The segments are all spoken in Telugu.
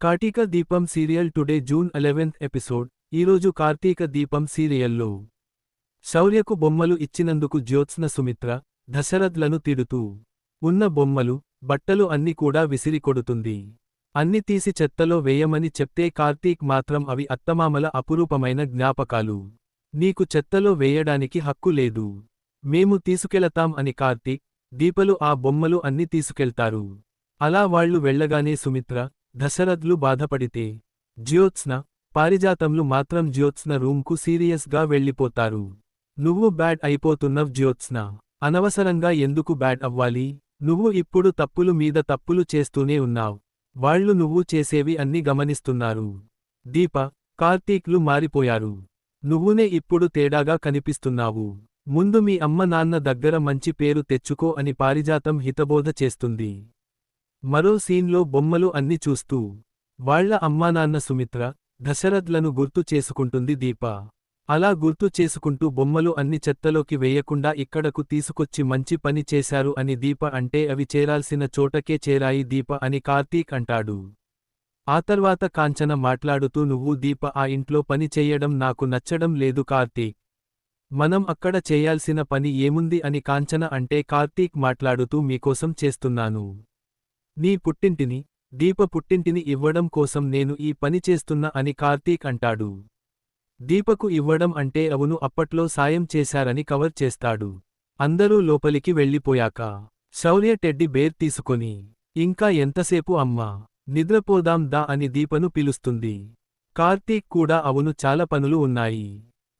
Karthika Deepam serial today June eleventh episode. ఈరోజు కార్తీక దీపం సీరియల్లో. శౌర్యకు బొమ్మలు ఇచ్చినందుకు జ్యోత్స్న సుమిత్ర దశరథ్లను తిడుతూ. ఉన్న బొమ్మలు బట్టలు అన్ని కూడా విసిరి కొడుతుంది. అన్ని తీసి చెత్తలో వేయమని చెప్తే కార్తీక్ మాత్రం అవి అత్తమామల అపురూపమైన జ్ఞాపకాలు. నీకు చెత్తలో వేయడానికి హక్కు లేదు. మేము తీసుకెళతాం అని కార్తీక్ దీపలు ఆ బొమ్మలు అన్ని తీసుకెళ్తారు. అలా వాళ్ళు వెళ్ళగానే సుమిత్ర దశరథ్లు బాధపడితే జ్యోత్స్న పారిజాతంలు మాత్రం జ్యోత్స్న రూమ్కు సీరియస్గా వెళ్ళిపోతారు. నువ్వు బ్యాడ్ అయిపోతున్నవ్ జ్యోత్స్న. అనవసరంగా ఎందుకు బ్యాడ్ అవ్వాలి? నువ్వు ఇప్పుడు తప్పులు మీద తప్పులు చేస్తూనే ఉన్నావ్. వాళ్ళు నువ్వు చేసేవి అన్ని గమనిస్తున్నారు. దీప కార్తీక్లు మారిపోయారు. నువ్వునే ఇప్పుడు తేడాగా కనిపిస్తున్నావు. ముందు మీ అమ్మ నాన్న దగ్గర మంచి పేరు తెచ్చుకో అని పారిజాతం హితబోధ చేస్తుంది. మరో సీన్లో బొమ్మలు అన్ని చూస్తూ వాళ్ళ అమ్మానాన్న సుమిత్ర దశరథ్లను గుర్తు చేసుకుంటుంది దీప. అలా గుర్తు చేసుకుంటూ బొమ్మలు అన్ని చెత్తలోకి వేయకుండా ఇక్కడకు తీసుకొచ్చి మంచి పని చేశారు అని దీప అంటే అవి చేరాల్సిన చోటకే చేరాయి దీప అని కార్తీక్ అంటాడు. ఆ తర్వాత కాంచన మాట్లాడుతూ నువ్వు దీప ఆ ఇంట్లో పని చెయ్యడం నాకు నచ్చడం లేదు కార్తీక్. మనం అక్కడ చేయాల్సిన పని ఏముంది అని కాంచన అంటే కార్తీక్ మాట్లాడుతూ మీకోసం చేస్తున్నాను. నీ పుట్టింటిని దీప పుట్టింటిని ఇవ్వడం కోసం నేను ఈ పని చేస్తున్నా అని కార్తీక్ అంటాడు. దీపకు ఇవ్వడం అంటే అవును అప్పట్లో సాయం చేశారని కవర్ చేస్తాడు. అందరూ లోపలికి వెళ్ళిపోయాక శౌర్య టెడ్డి బేర్ తీసుకొని ఇంకా ఎంతసేపు అమ్మా నిద్రపోదాం దా అని దీపను పిలుస్తుంది. కార్తీక్ కూడా అవును చాలా పనులు ఉన్నాయి.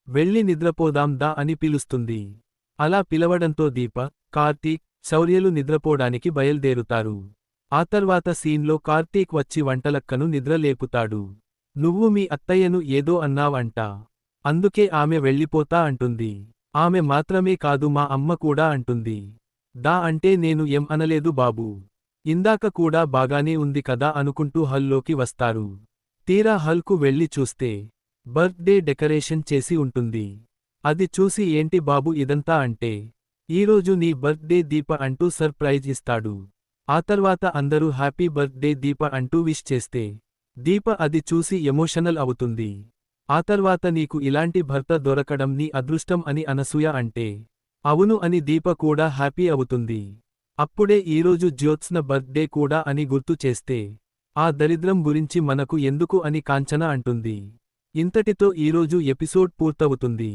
వెళ్ళి నిద్రపోదాం దా అని పిలుస్తుంది. అలా పిలవడంతో దీప కార్తీక్ శౌర్యలు నిద్రపోడానికి బయల్దేరుతారు. ఆ తర్వాత సీన్లో కార్తీక్ వచ్చి వంటలక్కను నిద్రలేపుతాడు నువ్వు మీ అత్తయ్యను ఏదో అన్నావంట. అందుకే ఆమె వెళ్ళిపోతా అంటుంది. ఆమె మాత్రమే కాదు మా అమ్మ కూడా అంటుంది. దా అంటే నేను ఎం అనలేదు బాబూ. ఇందాక కూడా బాగానే ఉంది కదా అనుకుంటూ హల్లోకి వస్తారు. తీరా హల్కు వెళ్ళి చూస్తే బర్త్డే డెకరేషన్ చేసి ఉంటుంది. అది చూసి ఏంటి బాబు ఇదంతా అంటే ఈరోజు నీ బర్త్డే దీప అంటూ సర్ప్రైజ్ ఇస్తాడు. ఆ తర్వాత అందరూ హ్యాపీ బర్త్డే దీప అంటూ విష్ చేస్తే. దీప అది చూసి ఎమోషనల్ అవుతుంది. ఆ తర్వాత నీకు ఇలాంటి భర్త దొరకడం నీ అదృష్టం అని అనసూయ అంటే. అవును అని దీప కూడా హ్యాపీ అవుతుంది. అప్పుడే ఈరోజు జ్యోత్స్న బర్త్డే కూడా అని గుర్తు చేస్తే. ఆ దరిద్రం గురించి మనకు ఎందుకు అని కాంచన అంటుంది. ఇంతటితో ఈరోజు ఎపిసోడ్ పూర్తవుతుంది.